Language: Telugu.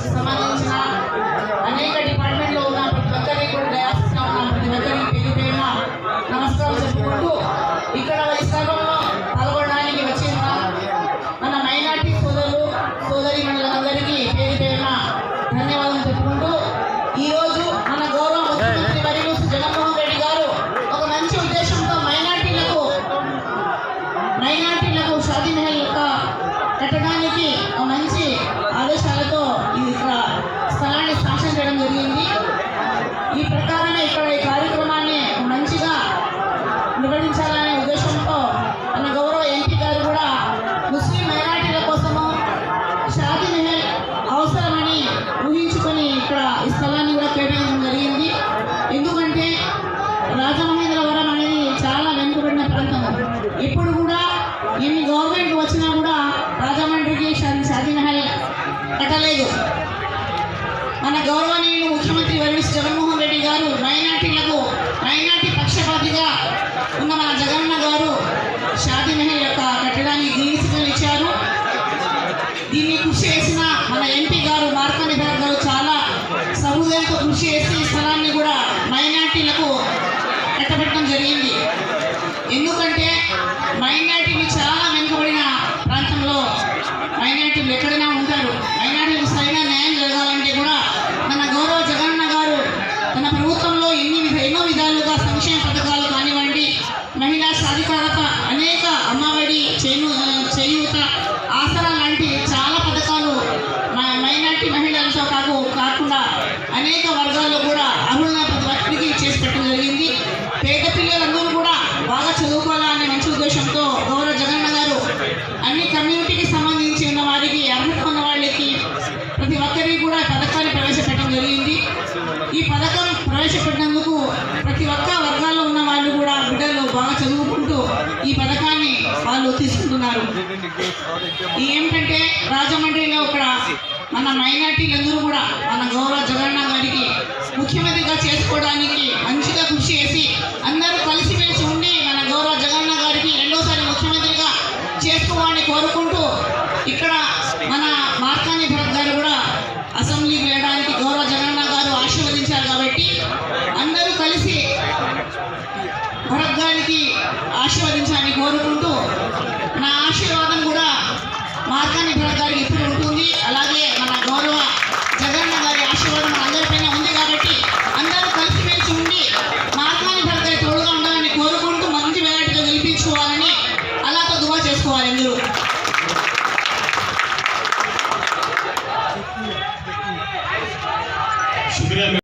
mis hermanos కట్టలేదు మన గౌరవనీయులు ముఖ్యమంత్రి వైఎస్ జగన్మోహన్ రెడ్డి గారు మైనార్టీలకు మైనార్టీ పక్షపాతిగా ఉన్న మన జగన్న గారు షాదీమహల్ యొక్క కట్టడానికి గ్రీన్ సిగ్నల్ ఇచ్చారు. దీన్ని కృషి చేసిన మన ఎంపీ గారు మార్కండి భరత్ గారు చాలా సహృదయంతో కృషి చేసి ఈ స్థలాన్ని కూడా మైనార్టీలకు కట్టబెట్టడం జరిగింది. ఎందుకంటే మైనార్టీలు చాలా వెనుకబడిన ప్రాంతంలో మైనార్టీలు ఎక్కడైనా సాధికారత అనేక అమ్మఒడి చేను చేయూత ఆసరా లాంటి చాలా పథకాలు మ- మైనార్టీ మహిళలతో కాకు కాకుండా అనేక వర్గాల్లో కూడా అర్హులైన ప్రతి ఒక్కరికి చేసి పెట్టడం జరిగింది. పేద పిల్లలందరూ కూడా బాగా చదువుకోవాలనే మంచి ఉద్దేశంతో గౌరవ జగన్న గారు అన్ని కమ్యూనిటీకి సంబంధించి ఉన్న వారికి అర్హత ఉన్న వాళ్ళకి ప్రతి ఒక్కరికి కూడా పథకాన్ని ప్రవేశపెట్టడం జరిగింది. ఈ పథకం ప్రవేశపెట్టినందుకు ప్రతి ఒక్క వర్గాల్లో ఉన్న వాళ్ళు కూడా బిడ్డలు బాగా చదువుకుంటూ ఈ పథకాన్ని వాళ్ళు ఉన్నారు ఈ ఏమిటంటే రాజమండ్రిలో ఇక్కడ మన మైనార్టీలందరూ కూడా మన గౌరవ జగన్న గారికి ముఖ్యమంత్రిగా చేసుకోవడానికి మంచిగా కృషి చేసి అందరూ కలిసిమెలిసి ఉండి మన గౌరవ జగన్న గారికి రెండోసారి ముఖ్యమంత్రిగా చేసుకోవాలని కోరుకుంటూ ఇక్కడ మన మార్కాని భరత్ గారు కూడా అసెంబ్లీకి వెళ్ళడానికి గౌరవ జగన్న గారు ఆశీర్వదించారు కాబట్టి అందరూ కలిసి భరత్ ఆశీర్వదించాలని కోరుకుంటూ నా ఆశీర్వాదం కూడా మార్గాన్ని భరత్ గారికి ఇప్పుడు ఉంటుంది.